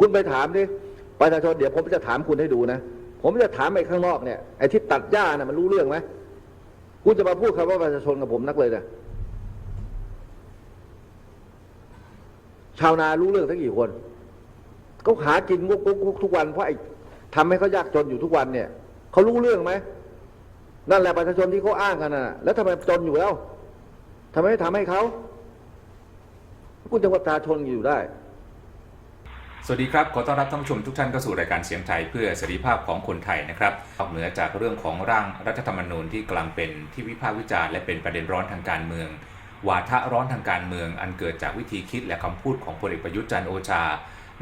คุณไปถามดิประชาชนเดี๋ยวผมจะถามคุณให้ดูนะ ผมจะถามไอ้ข้างนอกเนี่ยไอ้ที่ตัดหญ้าน่ะมันรู้เรื่องไหมคุณจะมาพูดคำว่าประชาชนกับผมนักเลยนะชาวนารู้เรื่องทั้งกี่คนเขาหากินงกงกทุกวันเพราะไอ้ทำให้เขายากจนอยู่ทุกวันเนี่ยเขารู้เรื่องไหมนั่นแหละประชาชนที่เขาอ้างกันน่ะ แล้วทำไมจนอยู่แล้วทำไมไม่ทำให้เขาคุณจะประชาชนอยู่ได้ สวัสดีครับ ขอต้อนรับท่านผู้ชมทุกท่านเข้าสู่รายการเสียงไทยเพื่อเสรีภาพของคนไทยนะครับนอกเหนือจากเรื่องของร่างรัฐธรรมนูญที่กำลังเป็นที่วิพากษ์วิจารณ์และเป็นประเด็นร้อนทางการเมือง วาทะร้อนทางการเมือง อันเกิดจากวิธีคิดและคำพูดของพลเอกประยุทธ์จันทร์โอชา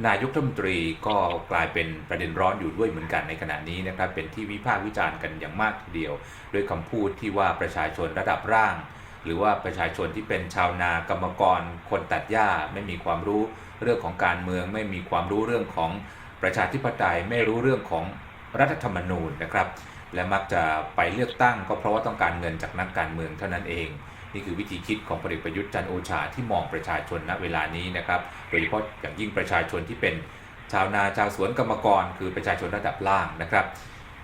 นายกรัฐมนตรีก็กลายเป็นประเด็นร้อนอยู่ด้วยเหมือนกันในขณะนี้นะครับเป็นที่วิพากษ์วิจารณ์กันอย่างมากทีเดียว ด้วยคำพูดที่ว่าประชาชนระดับร่าง หรือว่าประชาชนที่เป็นชาวนากรรมกร คนตัดหญ้าไม่มีความรู้ เรื่องของการเมืองไม่มีความรู้เรื่องของประชาธิปไตยไม่รู้เรื่องของรัฐธรรมนูญนะครับ และมักจะไปเลือกตั้งก็เพราะว่าต้องการเงินจากนักการเมืองเท่านั้นเอง นี่คือวิธีคิดของพลเอกประยุทธ์จันโอชาที่มองประชาชนณเวลานี้นะครับโดยเฉพาะอย่างยิ่งประชาชนที่เป็นชาวนาชาวสวนกรรมกร คือประชาชนระดับล่างนะครับ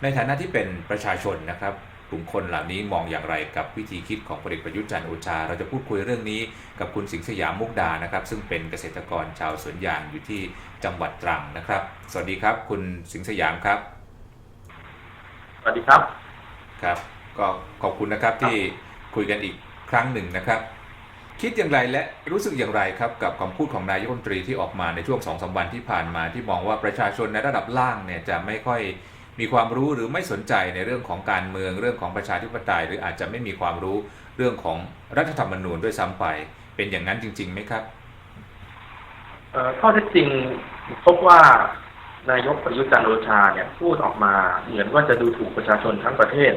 ในฐานะที่เป็นประชาชนนะครับ กลุ่มคนเหล่านี้มองอย่างไรกับวิธีคิดของพลเอกประยุทธ์จันทร์โอชา เราจะพูดคุยเรื่องนี้กับคุณสิงห์สยามมุกดานะครับ ซึ่งเป็นเกษตรกรชาวสวนยางอยู่ที่จังหวัดตรังนะครับ สวัสดีครับ คุณสิงห์สยามครับ สวัสดีครับครับ ก็ขอบคุณนะครับที่คุยกันอีกครั้งหนึ่งนะครับ คิดอย่างไรและรู้สึกอย่างไรครับกับคำพูดของนายกรัฐมนตรีที่ออกมาในช่วงสองสามวันที่ผ่านมาที่มองว่าประชาชนในระดับล่างเนี่ยจะไม่ค่อย มีความรู้หรือไม่สนใจในเรื่องของการเมืองเรื่องของประชาธิปไตย หรืออาจจะไม่มีความรู้เรื่องของรัฐธรรมนูญด้วยซ้ำไป เป็นอย่างนั้นจริงๆไหมครับข้อเท็จจริงพบว่านายกประยุทธ์จันทร์โอชาเนี่ยพูดออกมาเหมือนว่าจะดูถูกประชาชนทั้งประเทศ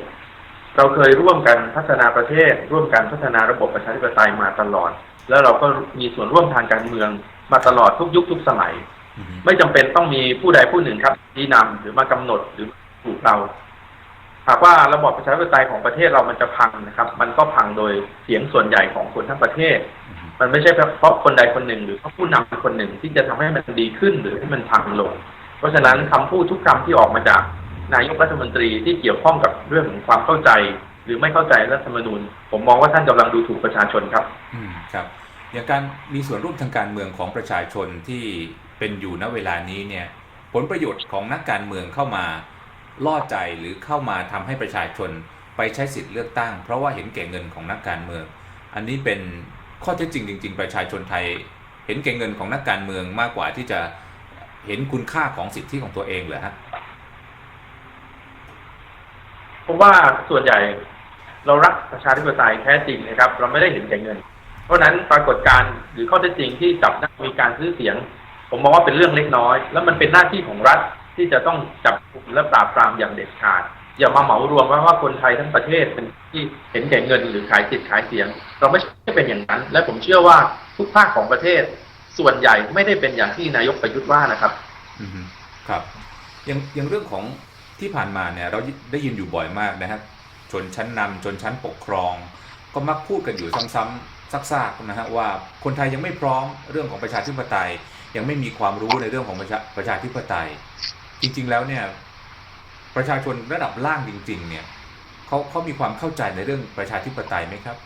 เราเคยร่วมกันพัฒนาประเทศ ร่วมกันพัฒนาระบบประชาธิปไตยมาตลอด แล้วเราก็มีส่วนร่วมทางการเมืองมาตลอดทุกยุคทุกสมัย ไม่จำเป็นต้องมีผู้ใดผู้หนึ่งครับชี้นำหรือมากำหนดหรือถูกเราหากว่าระบอบประชาธิปไตยของประเทศเรามันจะพังนะครับ มันก็พังโดยเสียงส่วนใหญ่ของคนทั้งประเทศ มันไม่ใช่เพราะคนใดคนหนึ่ง หรือเพราะผู้นำคนหนึ่งที่จะทำให้มันดีขึ้นหรือให้มันพังลง เพราะฉะนั้นคำพูดทุกคำที่ออกมาจากนายกรัฐมนตรีที่เกี่ยวข้องกับเรื่องของความเข้าใจ หรือไม่เข้าใจรัฐธรรมนูญ ผมมองว่าท่านกำลังดูถูกประชาชนครับ อืมครับอย่างการมีส่วนร่วมทางการเมืองของประชาชนที่ เป็นอยู่ณเวลานี้เนี่ยผลประโยชน์ของนักการเมืองเข้ามาล่อใจหรือเข้ามาทำให้ประชาชนไปใช้สิทธิ์เลือกตั้ง เพราะว่าเห็นแก่เงินของนักการเมือง อันนี้เป็นข้อเท็จจริงจริง ๆ ประชาชนไทย เห็นแก่เงินของนักการเมืองมากกว่าที่จะเห็นคุณค่าของสิทธิของตัวเองเหรอฮะเพราะว่าส่วนใหญ่เรารักประชาธิปไตยแท้จริงนะครับ เราไม่ได้เห็นแก่เงิน เพราะฉะนั้นปรากฏการณ์หรือข้อเท็จจริงที่จับได้มีการซื้อเสียง ผมมองว่าเป็นเรื่องเล็กน้อย แล้วมันเป็นหน้าที่ของรัฐที่จะต้องจับกลุ่มและปราบปรามอย่างเด็ดขาดอย่ามาเหมารวมว่าว่าคนไทยทั้งประเทศเป็นที่เห็นแก่เงินหรือขายสิทธิ์ขายเสียง เราไม่ใช่เป็นอย่างนั้น และผมเชื่อว่าทุกภาคของประเทศ ส่วนใหญ่ไม่ได้เป็นอย่างที่นายกประยุทธ์ว่านะครับอืครับอย่างอย่างเรื่องของที่ผ่านมาเนี่ย เราได้ยินอยู่บ่อยมากนะครับชนชั้นนำชนชั้นปกครอง ก็มักพูดกันอยู่ซ้ำๆซักๆนะฮะว่าคนไทยยังไม่พร้อมเรื่องของประชาธิปไตย ยังไม่มีความรู้ในเรื่องของประชาประชาธิปไตย จริง ๆ แล้วเนี่ยประชาชนระดับล่างจริง ๆ เนี่ยเขาเขามีความเข้าใจในเรื่องประชาธิปไตยไหมครับ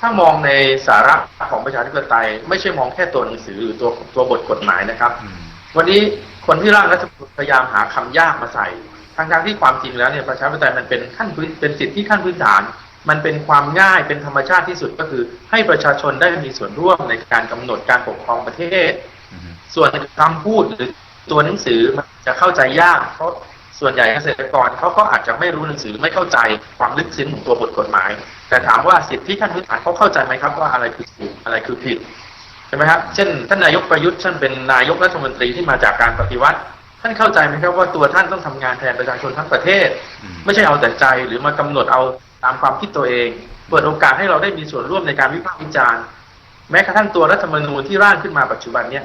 ถ้ามองในสาระของประชาธิปไตย ไม่ใช่มองแค่ตัวหนังสือหรือตัวตัวบทกฎหมายนะครับอืมวันนี้คนที่ร่างรัฐธรรมนูญพยายามหาคำยากมาใส่ทางทางๆที่ความจริงแล้วเนี่ยประชาธิปไตยมันเป็นขั้นพื้นเป็นสิทธิขั้นพื้นฐาน มันเป็นความง่ายเป็นธรรมชาติที่สุดก็คือ ให้ประชาชนได้มีส่วนร่วมในการกำหนดการปกครองประเทศอืมส่วนคำพูดหรือตัวหนังสือมันจะเข้าใจยาก เพราะส่วนใหญ่เกษตรกรเขาก็อาจจะไม่รู้หนังสือไม่เข้าใจความลึกซึ้งของตัวบทกฎหมาย แต่ถามว่าสิทธิขั้นพื้นฐานเขาเข้าใจไหมครับว่าอะไรคือถูกอะไรคือผิดใช่ไหมครับเช่นท่านนายกประยุทธ์ท่านเป็นนายกรัฐมนตรีที่มาจากการปฏิวัติท่านเข้าใจไหมครับว่าตัวท่านต้องทำงานแทนประชาชนทั้งประเทศอืมไม่ใช่เอาแต่ใจหรือมากำหนดเอา ตามความคิดตัวเอง เปิดโอกาสให้เราได้มีส่วนร่วมในการวิพากษ์วิจารณ์ แม้กระทั่งตัวรัฐธรรมนูญที่ร่างขึ้นมาปัจจุบันเนี้ย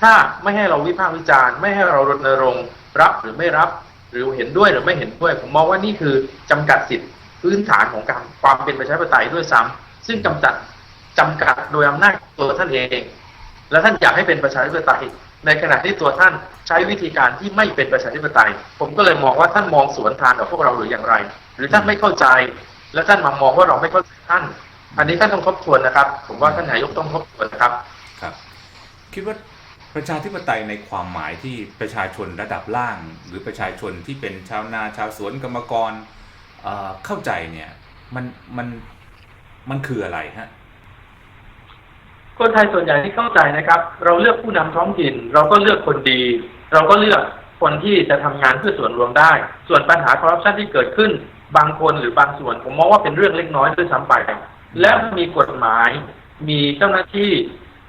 ถ้าไม่ให้เราวิพากษ์วิจารณ์ ไม่ให้เรารณรงค์รับหรือไม่รับ หรือเห็นด้วยหรือไม่เห็นด้วย ผมมองว่านี่คือจำกัดสิทธิพื้นฐานของการความเป็นประชาธิปไตยด้วยซ้ำซึ่งจำกัดจำกัดโดยอำนาจตัวท่านเอง แล้วท่านอยากให้เป็นประชาธิปไตย ในขณะที่ตัวท่านใช้วิธีการที่ไม่เป็นประชาธิปไตย ผมก็เลยมองว่าท่านมองสวนทางกับพวกเราหรืออย่างไร หรือท่านไม่เข้าใจ แล้วท่านมามองว่าเราไม่เข้าใจท่าน อันนี้ท่านต้องทบทวนนะครับ ผมว่าท่านนายกต้องทบทวนนะครับ ครับ คิดว่าประชาธิปไตยในความหมายที่ประชาชนระดับล่าง หรือประชาชนที่เป็นชาวนาชาวสวนกรรมกรเอ่อเข้าใจเนี่ย มันมันมันคืออะไรฮะคนไทยส่วนใหญ่ที่เข้าใจนะครับ เราเลือกผู้นำท้องถิ่น เราก็เลือกคนดี เราก็เลือกคนที่จะทำงานเพื่อส่วนรวมได้ ส่วนปัญหาคอร์รัปชันที่เกิดขึ้น บางคนหรือบางส่วน ผมมองว่าเป็นเรื่องเล็กน้อยด้วยซ้ำไป และมีกฎหมาย มีเจ้าหน้าที่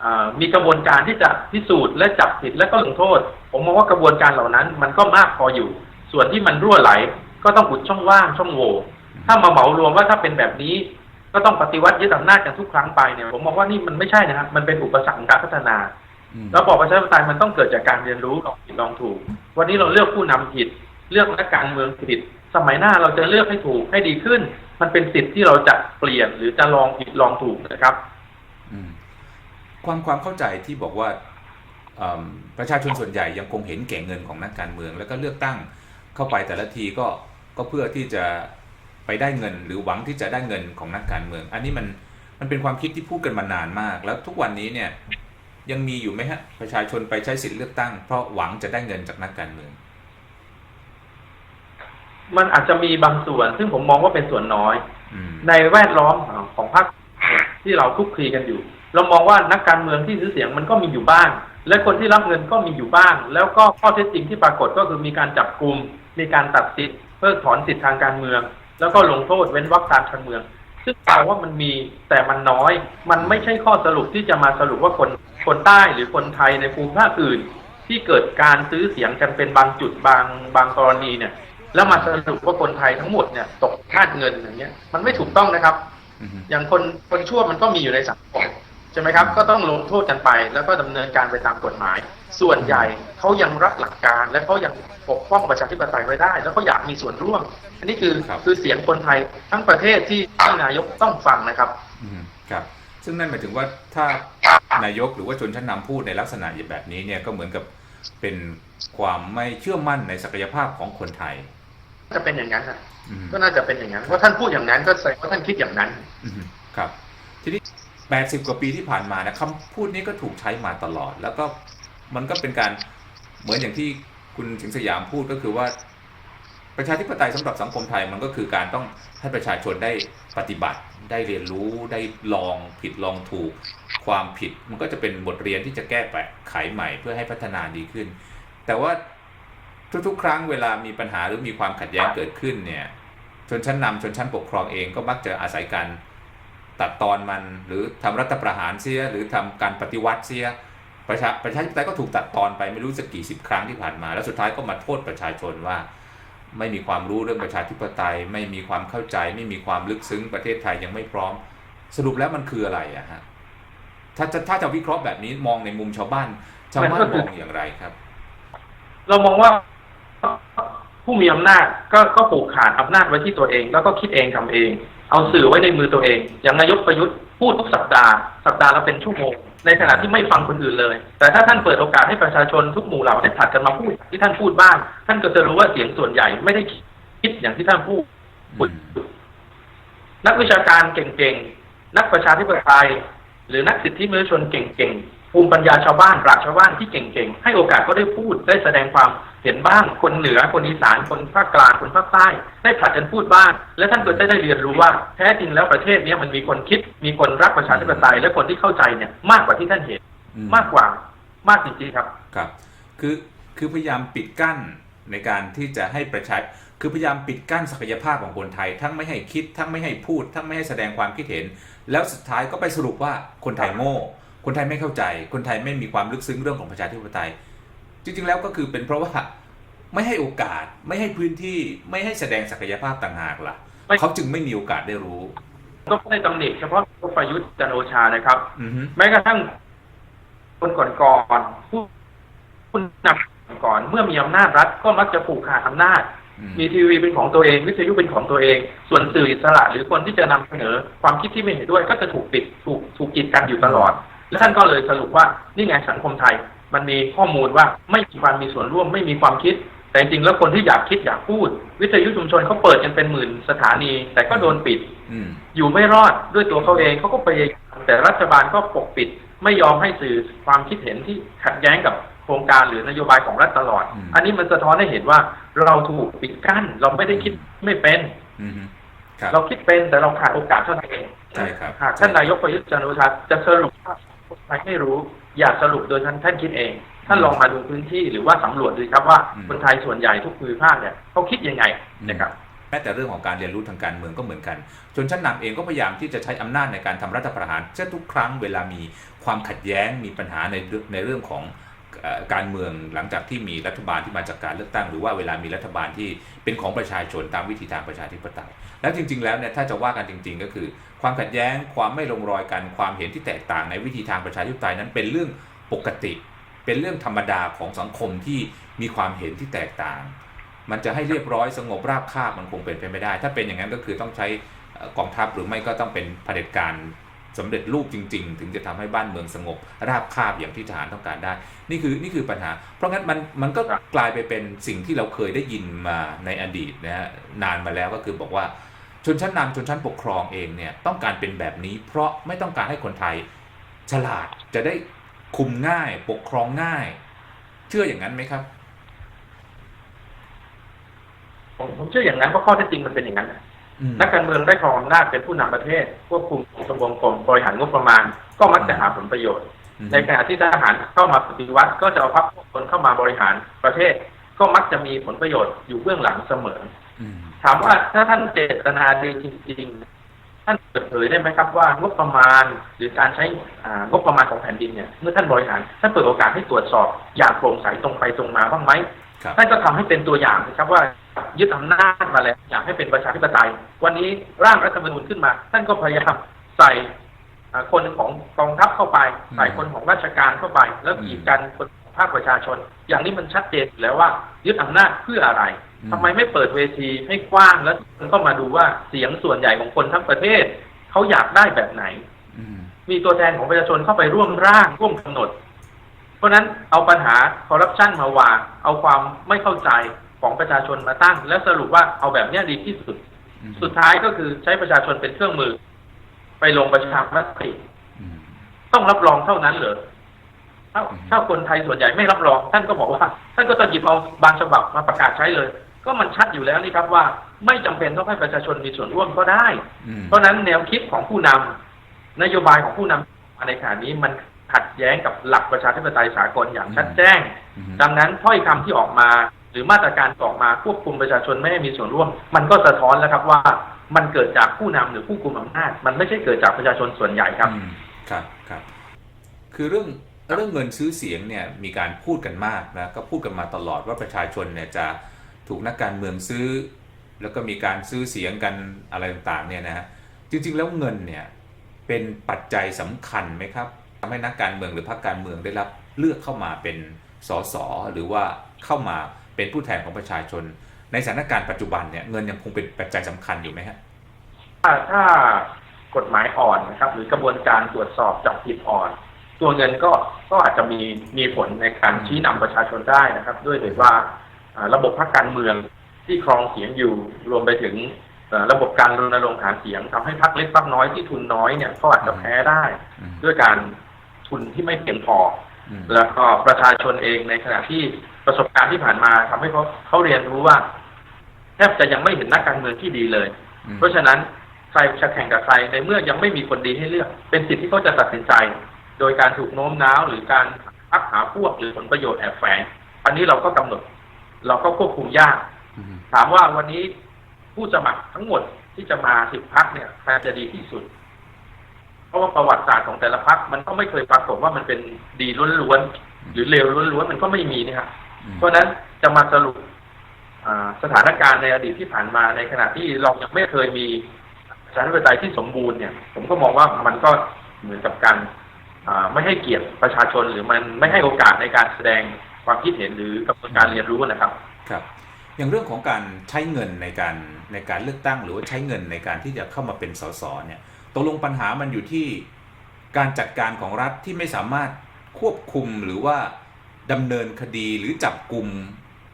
อ่ามีกระบวนการที่จะพิสูจน์และจับผิดและก็ลงโทษ ผมมองว่ากระบวนการเหล่านั้น มันก็มากพออยู่ ส่วนที่มันรั่วไหล ก็ต้องอุดช่องว่างช่องโหว่ถ้ามาเหมารวมว่าถ้าเป็นแบบนี้ ก็ต้องปฏิวัติยึดอำนาจกันทุกครั้งไปเนี่ยผมมองว่านี่มันไม่ใช่นะครับมันเป็นอุปสรรคของการพัฒนาอืมระบอบประชาธิปไตยมันต้องเกิดจากการเรียนรู้ลองผิดลองถูก วันนี้เราเลือกผู้นำผิด เลือกนักการเมืองผิด สมัยหน้าเราจะเลือกให้ถูกให้ดีขึ้น มันเป็นสิทธิ์ที่เราจะเปลี่ยนหรือจะลองผิดลองถูกนะครับความความเข้าใจที่บอกว่าประชาชนส่วนใหญ่ยังคงเห็นแก่เงินของนักการเมือง แล้วก็เลือกตั้งเข้าไปแต่ละทีก็ก็เพื่อที่จะไปได้เงิน หรือหวังที่จะได้เงินของนักการเมือง อันนี้มันมันเป็นความคิดที่พูดกันมานานมาก แล้วทุกวันนี้เนี่ยยังมีอยู่ไหมฮะประชาชนไปใช้สิทธิ์เลือกตั้งเพราะหวังจะได้เงินจากนักการเมือง มันอาจจะมีบางส่วน ซึ่งผมมองว่าเป็นส่วนน้อยอืมในแวดล้อมของพรรคที่เราคลุกคลีกันอยู่ เรามองว่านักการเมืองที่ซื้อเสียงมันก็มีอยู่บ้าง และคนที่รับเงินก็มีอยู่บ้าง แล้วก็ข้อเท็จจริงที่ปรากฏก็คือมีการจับกลุ่มมีการตัดสิทธิ์เพิกถอนสิทธิทางการเมือง แล้วก็ลงโทษเว้นวรรคทางการเมือง ซึ่งแปลว่ามันมีแต่มันน้อย มันไม่ใช่ข้อสรุปที่จะมาสรุปว่าคนคนใต้หรือคนไทยในภูมิภาคอื่น ที่เกิดการซื้อเสียงกันเป็นบางจุดบางบางกรณีเนี่ย แล้วมาสรุปว่าคนไทยทั้งหมดเนี่ยตกทาสเงินอย่างเงี้ยมันไม่ถูกต้องนะครับอืมอย่างคนคนชั่วมันก็มีอยู่ในสังคมใช่ไหมครับ ก็ต้องลงโทษกันไป แล้วก็ดำเนินการไปตามกฎหมาย ส่วนใหญ่เขายังรับหลักการ และเขายังปกป้องประชาธิปไตยไว้ได้ แล้วเขาอยากมีส่วนร่วม อันนี้คือครับคือเสียงคนไทยทั้งประเทศที่ท่านนายกต้องฟังนะครับอืมครับซึ่งนั่นหมายถึงว่าถ้านายกหรือว่าชนชั้นนำพูดในลักษณะแบบนี้เนี่ยก็เหมือนกับเป็นความไม่เชื่อมั่นในศักยภาพของคนไทย จะเป็นอย่างนั้นนะอืมก็น่าจะเป็นอย่างนั้นเพราะท่านพูดอย่างนั้นก็แสดงว่าท่านคิดอย่างนั้นอืมครับ ทีนี้80กว่าปีที่ผ่านมานะคำพูดนี้ก็ถูกใช้มาตลอด แล้วก็มันก็เป็นการเหมือนอย่างที่คุณสิงห์สยามพูดก็คือว่า ประชาธิปไตยสำหรับสังคมไทยมันก็คือการต้องให้ประชาชนได้ปฏิบัติ ได้เรียนรู้ได้ลองผิดลองถูก ความผิดมันก็จะเป็นบทเรียนที่จะแก้ไขใหม่เพื่อให้พัฒนาดีขึ้น แต่ว่า ทุกๆ ครั้งเวลามีปัญหาหรือมีความขัดแย้งเกิดขึ้นเนี่ยชนชั้นนำชนชั้นปกครองเองก็มักจะอาศัยการตัดตอนมันหรือทำรัฐประหารเสียหรือทำการปฏิวัติเสียประชาประชาธิปไตยก็ถูกตัดตอนไปไม่รู้สักกี่สิบครั้งที่ผ่านมา แล้วสุดท้ายก็มาโทษประชาชนว่า ไม่มีความรู้เรื่องประชาธิปไตย ไม่มีความเข้าใจ ไม่มีความลึกซึ้งประเทศไทยยังไม่พร้อม สรุปแล้วมันคืออะไรอะฮะถ้าจะถ้าจะวิเคราะห์แบบนี้มองในมุมชาวบ้านชาวบ้านมันก็มคือองอย่างไรครับ เรามองว่า ผู้มีอำนาจก็ก็ผูกขาดอำนาจไว้ที่ตัวเอง แล้วก็คิดเองทำเอง เอาสื่อไว้ในมือตัวเอง อย่างนายกประยุทธ์พูดทุกสัปดาห์ สัปดาห์ละเป็นชั่วโมง ในขณะที่ไม่ฟังคนอื่นเลย แต่ถ้าท่านเปิดโอกาสให้ประชาชนทุกหมู่เหล่าได้ผลัดกันมาพูดที่ท่านพูดบ้าง ท่านก็จะรู้ว่าเสียงส่วนใหญ่ไม่ได้คิดอย่างที่ท่านพูด นักวิชาการเก่งๆ นักประชาธิปไตยหรือนักสิทธิมนุษยชนเก่งๆ ภูมิปัญญาชาวบ้านปราชญ์ชาวบ้านที่เก่งๆ ให้โอกาสก็ได้พูดได้แสดงความเห็นบ้าง คนเหนือคนอีสานคนภาคกลางคนภาคใต้ได้ผลัดกันพูดบ้าง และท่านก็จะได้เรียนรู้ว่าแท้จริงแล้วประเทศเนี้มันมีคนคิด มีคนรักประชาธิปไตยและคนที่เข้าใจเนี่ยมากกว่าที่ท่านเห็นอืมากกว่ามากจริงๆครับครับ คือคือพยายามปิดกั้นในการที่จะให้ประชาคือพยายามปิดกั้นศักยภาพของคนไทย ทั้งไม่ให้คิดทั้งไม่ให้พูด ทั้งไม่ให้แสดงความคิดเห็น แล้วสุดท้ายก็ไปสรุปว่าคนไทยโง่ คนไทยไม่เข้าใจ คนไทยไม่มีความลึกซึ้งเรื่องของประชาธิปไตย จริงๆแล้วก็คือเป็นเพราะว่าไม่ให้โอกาสไม่ให้พื้นที่ไม่ให้แสดงศักยภาพต่างหากล่ะไม่เขาจึงไม่มีโอกาสได้รู้ ก็ไม่ได้ตำหนิเฉพาะพลประยุทธ์จันทร์โอชานะครับอือฮึแม้กระทั่งคนก่อนๆผู้ผู้นำก่อน เมื่อมีอำนาจรัฐก็มักจะผูกขาดอำนาจอืมมีทีวีเป็นของตัวเอง วิทยุเป็นของตัวเอง ส่วนสื่ออิสระหรือคนที่จะนำเสนอความคิดที่ไม่เห็นด้วย ก็จะถูกปิดถูกถูกกีดกันอยู่ตลอด แล้วท่านก็เลยสรุปว่านี่ไงสังคมไทย มันมีข้อมูลว่าไม่มีความมีส่วนร่วมไม่มีความคิด แต่จริงๆแล้วคนที่อยากคิดอยากพูด วิทยุชุมชนเขาเปิดกันเป็นหมื่นสถานี แต่ก็โดนปิดอืมอยู่ไม่รอดด้วยตัวเขาเองเขาก็พยายามแต่รัฐบาลก็ปกปิด ไม่ยอมให้สื่อความคิดเห็นที่ขัดแย้งกับโครงการหรือนโยบายของรัฐตลอดอืมอันนี้มันสะท้อนให้เห็นว่าเราถูกปิดกั้น เราไม่ได้คิดไม่เป็นอืมครับเราคิดเป็นแต่เราขาดโอกาสเท่านั้นเองใช่ครับหากท่านนายกประยุทธ์จันทร์โอชาจะสรุป ว่าคนไทยไม่รู้อยากสรุปโดยท่านท่านคิดเอง ท่านลองมาดูพื้นที่หรือว่าสำรวจดูครับว่าอืมคนไทยส่วนใหญ่ทุกภูมิภาคเนี่ยเขาคิดยังไงนะครับแม้แต่เรื่องของการเรียนรู้ทางการเมืองก็เหมือนกัน ชนชั้นนำเองก็พยายามที่จะใช้อำนาจในการทำรัฐประหารเช่นทุกครั้งเวลามีความขัดแย้งมีปัญหาในเรื่องในเรื่องของเอ่อ การเมืองหลังจากที่มีรัฐบาลที่มาจากการเลือกตั้ง หรือว่าเวลามีรัฐบาลที่เป็นของประชาชนตามวิธีทางประชาธิปไตย แล้วจริง ๆ แล้วเนี่ยถ้าจะว่ากันจริง ๆ ก็คือ ความขัดแย้งความไม่ลงรอยกันความเห็นที่แตกต่างในวิธีทางประชาธิปไตยนั้นเป็นเรื่องปกติ เป็นเรื่องธรรมดาของสังคมที่มีความเห็นที่แตกต่าง มันจะให้เรียบร้อยสงบราบคาบมันคงเป็นไปไม่ได้ ถ้าเป็นอย่างนั้นก็คือต้องใช้กองทัพหรือไม่ก็ต้องเป็นเผด็จการ สำเร็จรูปจริง ๆ ถึงจะทำให้บ้านเมืองสงบ ราบคาบอย่างที่ทหารต้องการได้ นี่คือนี่คือปัญหา เพราะงั้นมันมันก็ครับกลายไปเป็นสิ่งที่เราเคยได้ยินมาในอดีตนะฮะนานมาแล้วก็คือบอกว่าชนชั้นนำชนชั้นปกครองเองเนี่ยต้องการเป็นแบบนี้ เพราะไม่ต้องการให้คนไทยฉลาดจะได้คุมง่ายปกครองง่าย เชื่ออย่างนั้นไหมครับผมผมเชื่ออย่างนั้นเพราะข้อเท็จจริงมันเป็นอย่างนั้น นะอืมนักการเมืองได้ครองอำนาจเป็นผู้นำประเทศควบคุมกระบวนกรมบริหารงบประมาณ ก็มักจะหาผลประโยชน์อืมในขณะที่ทหารเข้ามาปฏิวัติ ก็จะเอาพรรคพวกคนเข้ามาบริหารประเทศ ก็มักจะมีผลประโยชน์อยู่เบื้องหลังเสมออืมถามว่าถ้าท่านเจตนาดีจริงๆ ท่านเปิดเผยได้ไหมครับว่างบประมาณหรือการใช้อ่างบประมาณของแผ่นดินเนี่ยเมื่อท่านบริหารท่านเปิดโอกาสให้ตรวจสอบอย่างโปร่งใสตรงไปตรงมาบ้างไหม ครับท่านก็ทำให้เป็นตัวอย่างนะครับว่ายึดอำนาจมาแล้วอยากให้เป็นประชาธิปไตย วันนี้ร่างรัฐธรรมนูญขึ้นมาท่านก็พยายามใส่อ่าคนของกองทัพเข้าไป ใส่คนของราชการเข้าไป แล้วกีดกันคนของภาคประชาชน อย่างนี้มันชัดเจนอยู่แล้วว่า ยึดอำนาจเพื่ออะไรอืมทำไมไม่เปิดเวทีให้กว้างแล้วคนก็มาดูว่าเสียงส่วนใหญ่ของคนทั้งประเทศเขาอยากได้แบบไหนอืมมีตัวแทนของประชาชนเข้าไปร่วมร่างร่วมกำหนดเพ ราะฉะนั้นเอาปัญหาคอร์รัปชันมาวางเอาความไม่เข้าใจของประชาชนมาตั้ง แล้วสรุปว่าเอาแบบเนี้ยดีที่สุดอืมสุดท้ายก็คือใช้ประชาชนเป็นเครื่องมือ ไปลงประชามติอืมต้องรับรองเท่านั้นเหรอถ้าอืมถ้าคนไทยส่วนใหญ่ไม่รับรอง ท่านก็บอกว่า ท่านก็จะหยิบเอาบางฉบับมาประกาศใช้เลย ก็มันชัดอยู่แล้วนี่ครับว่า ไม่จำเป็นต้องให้ประชาชนมีส่วนร่วมก็ได้อืมเพราะฉะนั้นแนวคิดของผู้นำนโยบายของผู้นำในขณะนี้มัน ขัดแย้งกับหลักประชาธิปไตยสากลอย่างชัดแจ้งอืมดังนั้นถ้อยคำที่ออกมา หรือมาตรการที่ออกมาควบคุมประชาชนไม่ให้มีส่วนร่วม มันก็สะท้อนแล้วครับว่ามันเกิดจากผู้นำหรือผู้กุมอำนาจ มันไม่ใช่เกิดจากประชาชนส่วนใหญ่ครับอืมครับครับ คือเรื่องเรื่องเงินซื้อเสียงเนี่ยมีการพูดกันมากนะก็พูดกันมาตลอดว่าประชาชนเนี่ยจะถูกนักการเมืองซื้อ แล้วก็มีการซื้อเสียงกันอะไรต่างๆเนี่ยนะฮะจริงๆแล้วเงินเนี่ยเป็นปัจจัยสำคัญไหมครับ ทำให้นักการเมืองหรือพรรคการเมืองได้รับเลือกเข้ามาเป็นสสหรือว่าเข้ามาเป็นผู้แทนของประชาชน ในสถานการณ์ปัจจุบันเนี่ยเงินยังคงเป็นปัจจัยสำคัญอยู่ไหมฮะถ้าถ้ากฎหมายอ่อนนะครับ หรือกระบวนการตรวจสอบจับผิดอ่อน ตัวเงินก็ก็อาจจะมีมีผลในการชี้นำประชาชนได้นะครับ ด้วยเหตุว่าอ่าระบบพรรคการเมืองที่ครองเสียงอยู่รวมไปถึงเอ่อระบบการรณรงค์หาเสียงทำให้พรรคเล็กพรรคน้อยที่ทุนน้อยเนี่ยก็อาจจะแพ้ได้อืมด้วยการ ทุนที่ไม่เพียงพออืมแล้วก็ประชาชนเองในขณะที่ประสบการณ์ที่ผ่านมาทำให้เขาเขาเรียนรู้ว่าแทบจะยังไม่เห็นนักการเมืองที่ดีเลยอืมเพราะฉะนั้นใครจะแข่งกับใครในเมื่อยังไม่มีคนดีให้เลือก เป็นสิทธิ์ที่เขาจะตัดสินใจ โดยการถูกโน้มน้าวหรือการพักหาพวกหรือผลประโยชน์แอบแฝง อันนี้เราก็กำหนด เราก็ควบคุมยากอืมถามว่าวันนี้ผู้สมัครทั้งหมดที่จะมาสิบพักเนี่ยใครจะดีที่สุดเพ ราะว่าประวัติศาสตร์ของแต่ละพักมันก็ไม่เคยปรากฏว่ามันเป็นดีล้วนๆหรือเลวล้วนๆมันก็ไม่มีนี่ครับอืมเพราะฉะนั้นจะมาสรุปอ่าสถานการณ์ในอดีตที่ผ่านมาในขณะที่เรายังไม่เคยมีประชาธิปไตยที่สมบูรณ์เนี่ย ผมก็มองว่ามันก็เหมือนกับการอ่าไม่ให้เกียรติประชาชนหรือมันไม่ให้โอกาสในการแสดงความคิดเห็นหรือกระบวนการเรียนรู้นะครับ ครับ อย่างเรื่องของการใช้เงินในการในการเลือกตั้งหรือว่าใช้เงินในการที่จะเข้ามาเป็นสสเนี่ย ตกลงปัญหามันอยู่ที่การจัดการของรัฐที่ไม่สามารถควบคุมหรือว่าดำเนินคดีหรือจับกลุ่ม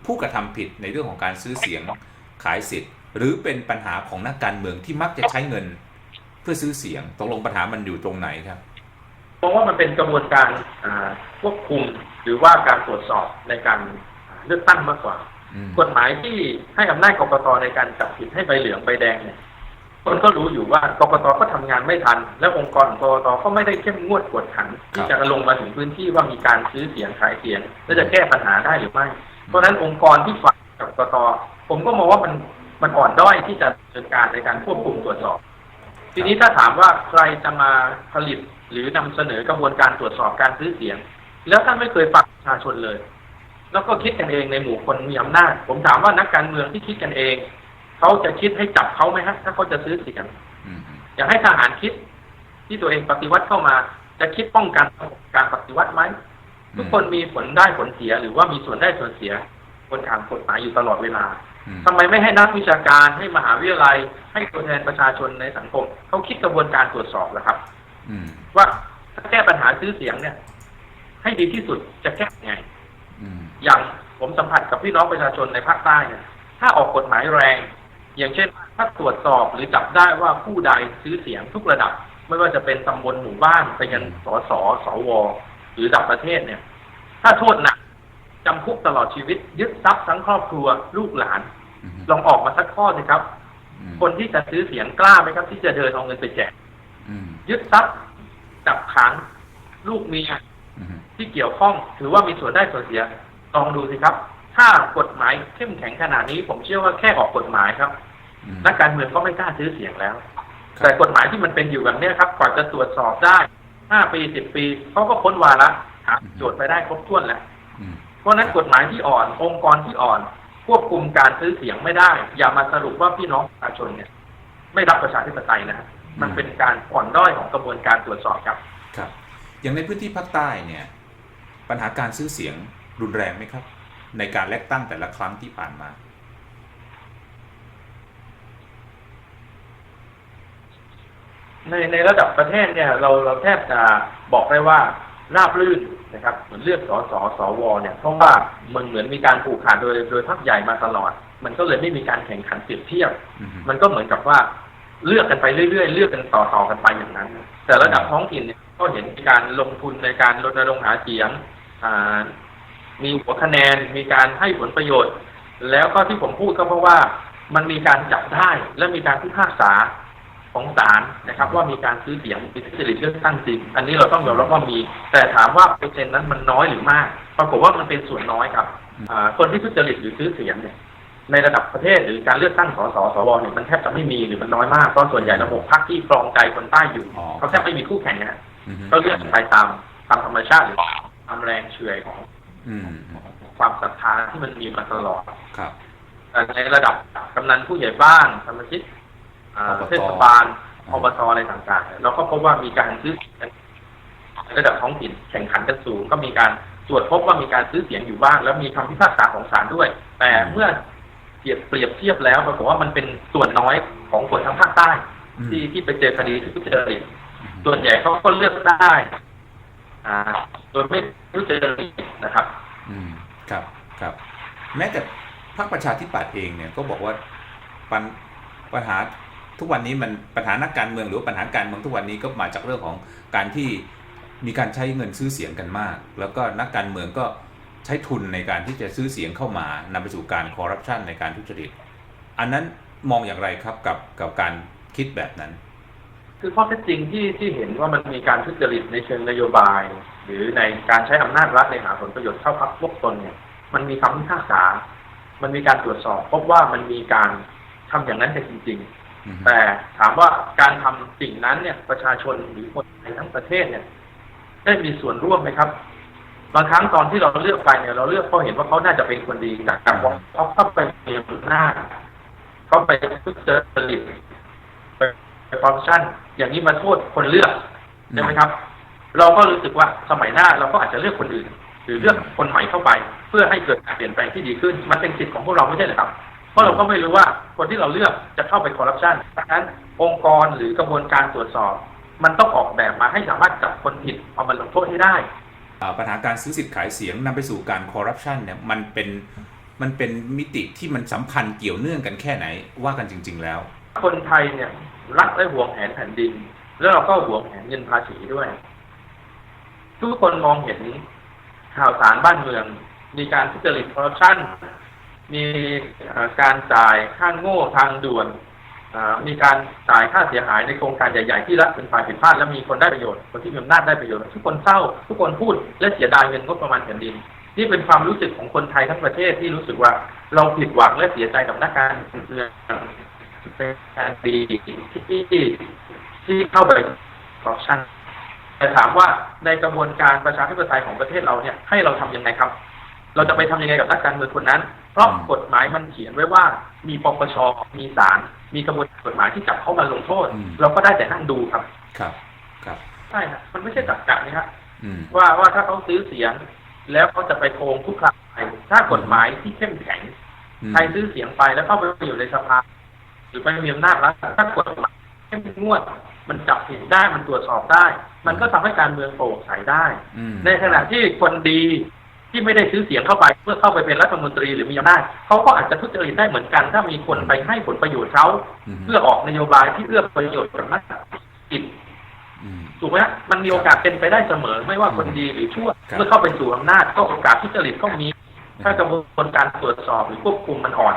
ผู้กระทำผิดในเรื่องของการซื้อเสียงขายสิทธิ์ หรือเป็นปัญหาของนักการเมืองที่มักจะใช้เงินเพื่อซื้อเสียงตกลงปัญหามันอยู่ตรงไหนครับมองว่ามันเป็นกระบวนการควบคุมหรือว่าการตรวจสอบในการเลือกตั้งมากกว่า กฎหมายที่ให้อำนาจกรกตในการจับผิดให้ใบเหลืองใบแดงเนี่ย คนก็รู้อยู่ว่ากกตก็ทำงานไม่ทัน และองค์กรของกกตก็ไม่ได้เข้มงวดกวดขัน ที่จะลงมาถึงพื้นที่ว่ามีการซื้อเสียงขายเสียง และจะแก้ปัญหาได้หรือไม่ เพราะฉะนั้นองค์กรที่ฝากกับกกตผมก็มองว่ามันมันอ่อนด้อยที่จะดำเนินการในการควบคุมตรวจสอบ ทีนี้ถ้าถามว่าใครจะมาผลิตหรือนำเสนอกระบวนการตรวจสอบการซื้อเสียง แล้วท่านไม่เคยฟังประชาชนเลย แล้วก็คิดกันเองในหมู่คนมีอำนาจ ผมถามว่านักการเมืองที่คิดกันเอง เขาจะคิดให้จับเขาไหมฮะถ้าเขาจะซื้อเสียงอืมอยากให้ทหารคิด ที่ตัวเองปฏิวัติเข้ามา จะคิดป้องกันการปฏิวัติไหมทุกคนมีผลได้ผลเสียหรือว่ามีส่วนได้ส่วนเสียบนทางกฎหมายอยู่ตลอดเวลาอืมทำไมไม่ให้นักวิชาการให้มหาวิทยาลัย ให้ตัวแทนประชาชนในสังคมเขาคิดกระบวนการตรวจสอบล่ะครับอืมว่าถ้าแก้ปัญหาซื้อเสียงเนี่ย ให้ดีที่สุดจะแก้ยังไงอืมอย่างผมสัมผัสกับพี่น้องประชาชนในภาคใต้เนี่ยถ้าออกกฎหมายแรง อย่างเช่น ถ้าตรวจสอบหรือจับได้ว่าผู้ใดซื้อเสียงทุกระดับ ไม่ว่าจะเป็นตำบลหมู่บ้านไปยันสสสว หรือระดับประเทศเนี่ย ถ้าโทษหนักจำคุกตลอดชีวิต ยึดทรัพย์ทั้งครอบครัวลูกหลานอืมลองออกมาสักข้อสิครับอืมคนที่จะซื้อเสียงกล้าไหมครับ ที่จะเดินเอาเงินไปแจกอืมยึดทรัพย์จับขังลูกเมียอืมที่เกี่ยวข้องถือว่ามีส่วนได้ส่วนเสียลองดูสิครับ ถ้ากฎหมายเข้มแข็งขนาดนี้ ผมเชื่อว่าแค่ออกกฎหมายครับอืม นักการเมืองก็ไม่กล้าซื้อเสียงแล้วครับแต่กฎหมายที่มันเป็นอยู่แบบเนี้ยครับกว่าจะตรวจสอบได้ห้าปีสิบปีเขาก็พ้นวาระหาโจทย์ไปได้ครบถ้วนแล้วอืมเพราะฉะนั้นกฎหมายที่อ่อนองค์กรที่อ่อน ควบคุมการซื้อเสียงไม่ได้ อย่ามาสรุปว่าพี่น้องประชาชนเนี่ย ไม่รับประชาธิปไตยนะครับมันเป็นการอ่อนด้อยของกระบวนการตรวจสอบครับ ครับ อย่างในพื้นที่ภาคใต้เนี่ย ปัญหาการซื้อเสียงรุนแรงไหมครับ ในการเลือกตั้งแต่ละครั้งที่ผ่านมา ในในระดับประเทศเนี่ยเราเราแทบจะบอกได้ว่าราบรื่นนะครับเหมือนเลือกสสสวเนี่ยเพราะว่ามันเหมือนมีการผูกขาดโดยโดยพรรคใหญ่มาตลอด มันก็เลยไม่มีการแข่งขันเปรียบเทียบอืมมันก็เหมือนกับว่าเลือกกันไปเรื่อยๆ เลือกกันต่อๆกันไปอย่างนั้น แต่ระดับท้องถิ่นเนี่ยก็เห็นมีการลงทุนในการรณรงค์หาเสียงอ่ามีหัวคะแนนมีการให้ผลประโยชน์ แล้วก็ที่ผมพูดก็เพราะว่ามันมีการจับได้และมีการพิพากษา ของศาลนะครับ ว่ามีการซื้อเสียงมีทุจริตเลือกตั้งจริงอันนี้เราต้องยอมรับว่ามี แต่ถามว่าเปอร์เซ็นต์นั้นมันน้อยหรือมาก ปรากฏว่ามันเป็นส่วนน้อยครับอ่าคนที่ทุจริตหรือซื้อเสียงเนี่ยในระดับประเทศหรือการเลือกตั้งสสสวเนี่ยมันแทบจะไม่มีหรือมันน้อยมากเพราะส่วนใหญ่ระบบพรรคที่ครองใจคนใต้อยู่อ๋อเขาแทบไม่มีคู่แข่งนะฮะอืมก็เลือกไปตามตามธรรมชาติหรือตามแรงเฉื่อยของอืมความศรัทธาที่มันมีมาตลอดครับแต่ในระดับกำนันผู้ใหญ่บ้านสมาชิก อ่าอบตเทศบาลอบตอะไรต่างๆเราก็พบว่ามีการซื้อเสียงในระดับท้องถิ่นแข่งขันกันสูงก็มีการตรวจพบว่ามีการซื้อเสียงอยู่บ้าง แล้วมีคำพิพากษาของศาลด้วย แต่เมื่อเปรียบเปรียบเทียบแล้วปรากฏว่ามันเป็นส่วนน้อยของคนทั้งภาคใต้อืมที่ที่ไปเจอคดีที่ทุจริตส่วนใหญ่เขาก็เลือกได้อ่าโดยไม่ทุจริตนะครับ อืมครับครับ แม้แต่พรรคประชาธิปัตย์เองเนี่ยก็บอกว่าปัญปัญหา ทุกวันนี้มันปัญหานักการเมืองหรือปัญหาการเมืองทุกวันนี้ก็มาจากเรื่องของการที่มีการใช้เงินซื้อเสียงกันมาก แล้วก็นักการเมืองก็ใช้ทุนในการที่จะซื้อเสียงเข้ามานำไปสู่การคอร์รัปชันในการทุจริต อันนั้นมองอย่างไรครับกับกับการคิดแบบนั้น คือข้อเท็จจริงที่ที่เห็นว่ามันมีการทุจริตในเชิงนโยบาย หรือในการใช้อำนาจรัฐในหาผลประโยชน์เข้าพักพวกตนเนี่ย มันมีคำพิพากษา มันมีการตรวจสอบ พบว่ามันมีการทำอย่างนั้นกันจริง แต่ถามว่าการทำสิ่งนั้นเนี่ย ประชาชนหรือคนไทยทั้งประเทศเนี่ย ได้มีส่วนร่วมไหมครับบางครั้งตอนที่เราเลือกไปเนี่ยเราเลือกเพราะเห็นว่าเขาน่าจะเป็นคนดีแต่กลับว่าเขาเข้าไปมีอำนาจเขาไปทุจริตไปคอร์รัปชันอย่างนี้มาโทษคนเลือกใช่ไหมครับ เราก็รู้สึกว่าสมัยหน้าเราก็อาจจะเลือกคนอื่น หรือเลือกคนใหม่เข้าไป เพื่อให้เกิดการเปลี่ยนแปลงที่ดีขึ้นมันเป็นสิทธิ์ของพวกเราไม่ใช่เหรอครับเพ ราะเราก็ไม่รู้ว่าคนที่เราเลือกจะเข้าไปคอร์รัปชันดังนั้นองค์กรหรือกระบวนการตรวจสอบ มันต้องออกแบบมาให้สามารถจับคนผิดเอามาลงโทษให้ได้อ่าปัญหาการซื้อสิทธิ์ขายเสียงนำไปสู่การคอร์รัปชันเนี่ยมันเป็นมันเป็นมิติที่มันสัมพันธ์เกี่ยวเนื่องกันแค่ไหนว่ากันจริง ๆ แล้ว คนไทยเนี่ยรักและหวงแหนแผ่นดิน แล้วเราก็หวงแหนเงินภาษีด้วย ทุกคนมองเห็นข่าวสารบ้านเมือง มีการทุจริตคอร์รัปชัน มีการจ่ายค่างโง่ทางด่วน มีการจ่ายค่าเสียหายในโครงการใหญ่ๆที่รัฐเป็นฝ่ายผิดพลาดและมีคนได้ประโยชน์คนที่มีอำนาจได้ประโยชน์ทุกคนเศร้า ทุกคนพูดและเสียดายเงินงบประมาณแผ่นดิน นี่เป็นความรู้สึกของคนไทยทั้งประเทศที่รู้สึกว่าเราผิดหวังและเสียใจกับนักการเมืองเป็นการดีที่ที่เข้าไปคอร์รัปชันแต่ถามว่าในกระบวนการประชาธิปไตยของประเทศเราเนี่ยให้เราทำยังไงครับ เราจะไปทำยังไงกับนักการเมืองคนนั้น เพราะอืมกฎหมายมันเขียนไว้ว่า มีปปช มีศาล มีกระบวนการกฎหมายที่จับเขามาลงโทษ เราก็ได้แต่นั่งดูครับ ครับ ครับ ใช่ครับมันไม่ใช่ตักกะนี่ครับอืมว่าว่าถ้าเขาซื้อเสียง แล้วเขาจะไปโกงทุกครั้งไปถ้ากฎหมายที่เข้มแข็งอืมใครซื้อเสียงไปแล้วเข้าไปอยู่ในสภา หรือไปมีอำนาจรัฐถ้ากฎหมายเข้มงวด มันจับผิดได้ มันตรวจสอบได้ มันก็ทำให้การเมืองโปร่งใสได้อืมในขณะที่คนดี ที่ไม่ได้ซื้อเสียงเข้าไปเพื่อเข้าไปเป็นรัฐมนตรีหรือมีอำนาจเขาก็อาจจะทุจริตได้เหมือนกัน ถ้ามีคนไปให้ผลประโยชน์เขาอืมเพื่อออกนโยบายที่เอื้อประโยชน์กับนักกิจอืมถูกไหมฮะมันมีโอกาสเป็นไปได้เสมอ ไม่ว่าคนดีหรือชั่วครับเมื่อเข้าไปสู่อำนาจก็โอกาสทุจริตก็มี ถ้ากระบวนการตรวจสอบหรือควบคุมมันอ่อน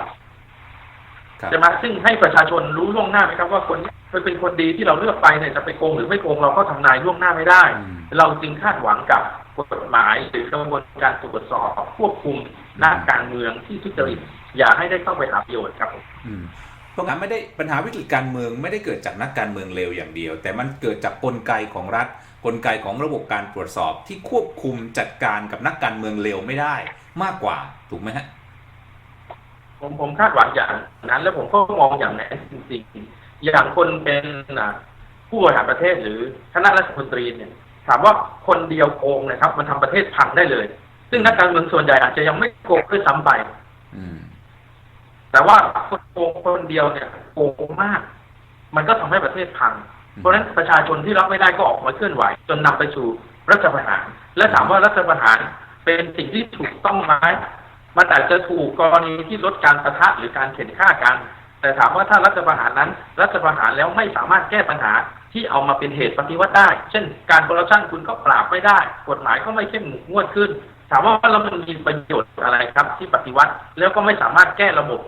ครับจะมาซึ่งให้ประชาชนรู้ล่วงหน้าไหมครับว่าคนนี้เป็นคนดีที่เราเลือกไปเนี่ยจะไปโกงหรือไม่โกงเราก็ทำนายล่วงหน้าไม่ได้อืมเราจึงคาดหวังกับ กฎหมายหรือกระบวนการตรวจสอบควบคุมนักการเมืองที่ทุจริตอย่าให้ได้เข้าไปหาประโยชน์ครับผมอืมเพราะงั้นไม่ได้ปัญหาวิกฤตการเมืองไม่ได้เกิดจากนักการเมืองเลวอย่างเดียว แต่มันเกิดจากกลไกของรัฐ กลไกของระบบการตรวจสอบที่ควบคุมจัดการกับนักการเมืองเลวไม่ได้มากกว่าถูกไหมฮะผมผมคาดหวังอย่างนั้น แล้วผมก็มองอย่างนั้นจริงๆอย่างคนเป็นผู้บริหารประเทศหรือคณะรัฐมนตรีเนี่ย ถามว่าคนเดียวโกงนะครับ มันทำประเทศพังได้เลย ซึ่งนักการเมืองส่วนใหญ่อาจจะยังไม่โกงด้วยซ้ำไปอืมแต่ว่าคนโกงคนเดียวเนี่ยโกงมาก มันก็ทำให้ประเทศพัง เพราะฉะนั้นประชาชนที่รับไม่ได้ก็ออกมาเคลื่อนไหว จนนำไปสู่รัฐประหาร และถามว่ารัฐประหารเป็นสิ่งที่ถูกต้องไหมมันอาจจะถูกกรณีที่ลดการประทะหรือการเข็นฆ่ากัน แต่ถามว่าถ้ารัฐประหารนั้น รัฐประหารแล้วไม่สามารถแก้ปัญหา ที่เอามาเป็นเหตุปฏิวัติได้ เช่น การคอร์รัปชันคุณก็ปราบไม่ได้ กฎหมายก็ไม่เข้มงวดขึ้น ถามว่าแล้วมันมีประโยชน์อะไรครับ ที่ปฏิวัติ แล้วก็ไม่สามารถแก้ระบบ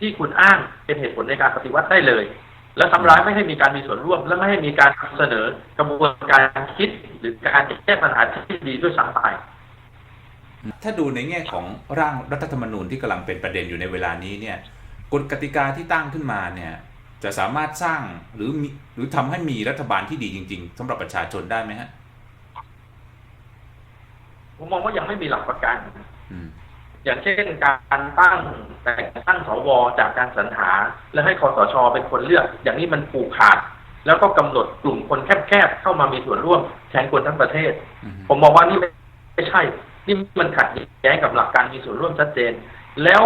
ที่คุณอ้างเป็นเหตุผลในการปฏิวัติได้เลย และทำร้ายไม่ให้มีการมีส่วนร่วม และไม่ให้มีการเสนอกระบวนการคิดหรือการแก้ปัญหาที่ดีด้วยซ้ำไปถ้าดูในแง่ของร่างรัฐธรรมนูญที่กำลังเป็นประเด็นอยู่ในเวลานี้เนี่ยกฎกติกาที่ตั้งขึ้นมาเนี่ย จะสามารถสร้างหรือมีหรือทำให้มีรัฐบาลที่ดีจริง ๆสำหรับประชาชนได้ไหมฮะผมมองว่ายังไม่มีหลักประกันอืมอย่างเช่นการตั้งแต่งตั้งสวจากการสรรหา และให้คอสชเป็นคนเลือก อย่างนี้มันผูกขาด แล้วก็กำหนดกลุ่มคนแคบๆเข้ามามีส่วนร่วมแทนคนทั้งประเทศอืมผมมองว่านี่ไม่ใช่ นี่มันขัดแย้งกับหลักการมีส่วนร่วมชัดเจน แล้ว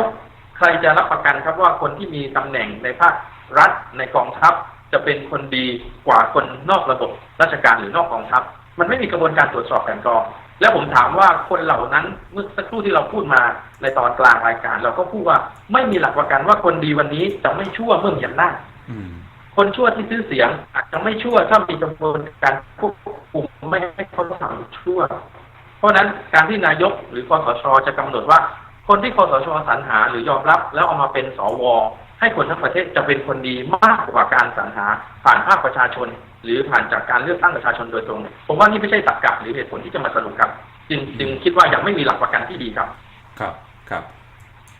ใครจะรับประกันครับว่าคนที่มีตำแหน่งในภาค รัฐในกองทัพจะเป็นคนดีกว่าคนนอกระบบราชการหรือนอกกองทัพ มันไม่มีกระบวนการตรวจสอบกันกรอง แล้วผมถามว่าคนเหล่านั้นเมื่อสักครู่ที่เราพูดมาในตอนกลางรายการ เราก็พูดว่าไม่มีหลักประกันว่าคนดีวันนี้จะไม่ชั่วเมื่อมีอำนาจอืมคนชั่วที่ซื้อเสียง อาจจะไม่ชั่วถ้ามีกระบวนการควบคุมไม่ให้เขาทำชั่ว เพราะฉะนั้นการที่นายกหรือคอสชจะกำหนดว่า คนที่คอสชสรรหาหรือยอมรับ แล้วเอามาเป็นสว ให้คนทั้งประเทศจะเป็นคนดีมากกว่าการสรรหาผ่านภาคประชาชน หรือผ่านจากการเลือกตั้งประชาชนโดยตรง ผมว่านี่ไม่ใช่ตรรกะหรือเหตุผลที่จะมาสรุปครับจึงจึงคิดว่ายังไม่มีหลักประกันที่ดีครับ ครับครับ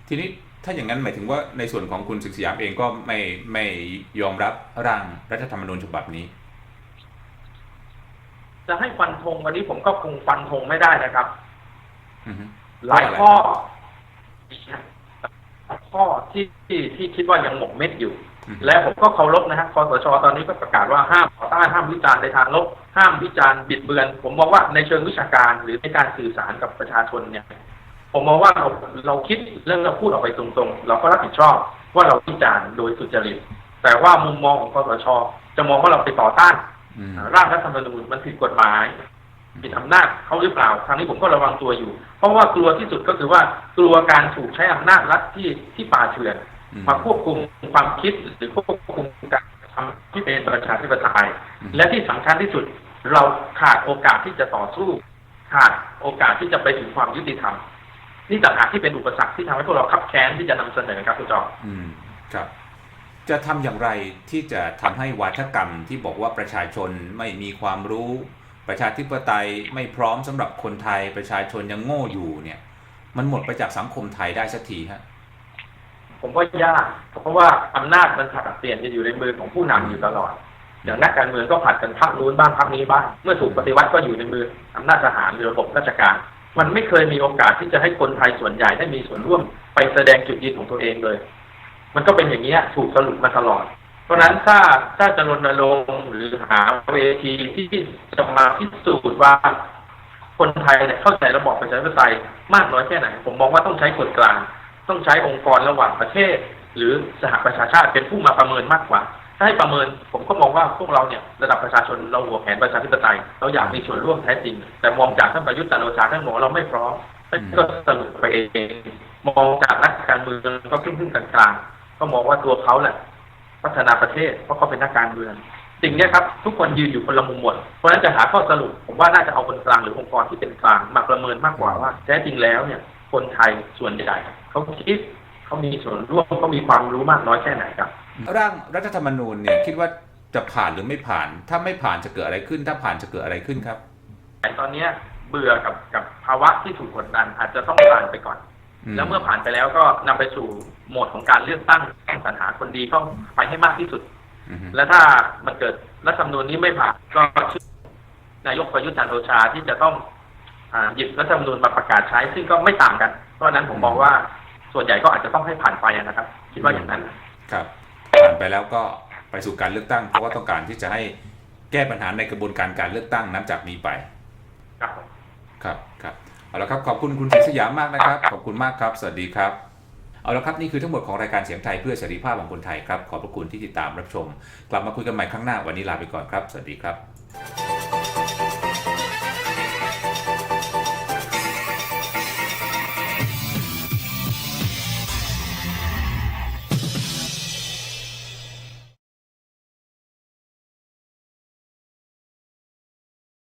ทีนี้ถ้าอย่างนั้นหมายถึงว่าในส่วนของคุณศึกสยามเองก็ไม่ไม่ยอมรับร่างรัฐธรรมนูญฉบับนี้ จะให้ฟันธงวันนี้ผมก็คงฟันธงไม่ได้นะครับอือฮึหลายข้อ ข้อที่ที่ที่คิดว่ายังหมกเม็ดอยู่อือฮึและผมก็เคารพนะฮะคอสชตอนนี้ก็ประกาศว่าห้ามต่อต้านห้ามวิจารณ์ในทางลบห้ามวิจารณ์บิดเบือน ผมมองว่าในเชิงวิชาการหรือในการสื่อสารกับประชาชนเนี่ย ผมมองว่าเราเราคิดเรื่องเราพูดออกไปตรงๆ เราก็รับผิดชอบว่าเราวิจารณ์โดยสุจริตแต่ว่ามุมมองของคอสชจะมองว่าเราไปต่อต้านอืมร่างรัฐธรรมนูญมันผิดกฎหมาย ผิดอำนาจเขาหรือเปล่าครั้งนี้ผมก็ระวังตัวอยู่ เพราะว่ากลัวที่สุดก็คือว่ากลัวการถูกใช้อำนาจรัฐที่ที่ป่าเถื่อนอืมมาควบคุมความคิดหรือควบคุมการทำที่เป็นประชาธิปไตยอืมและที่สำคัญที่สุดเราขาดโอกาสที่จะต่อสู้ ขาดโอกาสที่จะไปถึงความยุติธรรมนี่ต่างหากที่เป็นอุปสรรคที่ทำให้พวกเราคับแค้นที่จะนำเสนอครับคุณจอมอืมครับ จะทำอย่างไรที่จะทำให้วาทกรรมที่บอกว่าประชาชนไม่มีความรู้ ประชาธิปไตยไม่พร้อมสำหรับคนไทยประชาชนยังโง่อยู่เนี่ย มันหมดไปจากสังคมไทยได้สักทีฮะผมว่ายากเพราะว่าอำนาจมันผลัดเปลี่ยนจะอยู่ในมือของผู้นำอยู่ตลอดอย่างนักการเมืองก็ผัดกันพักนู้นบ้างพักนี้บ้างเมื่อถูกปฏิวัติก็อยู่ในมืออำนาจทหารหรือระบบราชการ มันไม่เคยมีโอกาสที่จะให้คนไทยส่วนใหญ่ได้มีส่วนร่วมไปแสดงจุดยืนของตัวเองเลย มันก็เป็นอย่างนี้ถูกสรุปมาตลอด เพราะนั้นถ้าถ้าจะรณรงค์หรือหาเวทีที่จะมาพิสูจน์ว่า คนไทยเนี่ยเข้าใจระบอบประชาธิปไตยมากน้อยแค่ไหน ผมมองว่าต้องใช้คนกลาง ต้องใช้องค์กรระหว่างประเทศ หรือสหประชาชาติเป็นผู้มาประเมินมากกว่า ถ้าให้ประเมินผมก็มองว่าพวกเราเนี่ยระดับประชาชนเราหัวแผนประชาธิปไตยเราอยากมีส่วนร่วมแท้จริง แต่มองจากท่านประยุทธ์จันโอชาท่านบอกว่าเราไม่พร้อมก็สรุปไปเองมองจากนักการเมืองก็ครึ่งๆกลางๆก็มองว่าตัวเขาแหละ พัฒนาประเทศ เพราะเขาเป็นนักการเมืองสิ่งเนี้ยครับ ทุกคนยืนอยู่คนละมุมหมด เพราะฉะนั้นจะหาข้อสรุป ผมว่าน่าจะเอาคนกลางหรือองค์กรที่เป็นกลางมาประเมินมากกว่าว่าแท้จริงแล้วเนี่ย คนไทยส่วนใหญ่เขาคิดเขามีส่วนร่วมเขามีความรู้มากน้อยแค่ไหนครับ ร่างรัฐธรรมนูญเนี่ยคิดว่าจะผ่านหรือไม่ผ่าน ถ้าไม่ผ่านจะเกิดอะไรขึ้น ถ้าผ่านจะเกิดอะไรขึ้นครับแต่ตอนเนี้ยเบื่อกับกับภาวะที่ถูกกดดันอาจจะต้องผ่านไปก่อน แล้วเมื่อผ่านไปแล้วก็นำไปสู่โหมดของการเลือกตั้งต้องสรรหาคนดีเข้าไปให้มากที่สุดอือฮึและถ้ามันเกิดรัฐธรรมนูญนี้ไม่ผ่านก็เชื่อนายกประยุทธ์จันทร์โอชาที่จะต้องอ่าหยิบรัฐธรรมนูญมาประกาศใช้ ซึ่งก็ไม่ต่างกัน เพราะฉะนั้นผมมองว่าส่วนใหญ่ก็อาจจะต้องให้ผ่านไปนะครับ คิดว่าอย่างนั้น ครับ ผ่านไปแล้วก็ไปสู่การเลือกตั้ง เพราะว่าต้องการที่จะให้แก้ปัญหาในกระบวนการการเลือกตั้งนับจากนี้ไป ครับผมครับครับ เอาละครับขอบคุณคุณศรีสยามมากนะครับ ขอบคุณมากครับ สวัสดีครับ เอาละครับนี่คือทั้งหมดของรายการเสียงไทยเพื่อเสรีภาพของคนไทยครับ ขอบพระคุณที่ติดตามรับชม กลับมาคุยกันใหม่ครั้งหน้าวันนี้ลาไปก่อนครับ สวัสดีครับ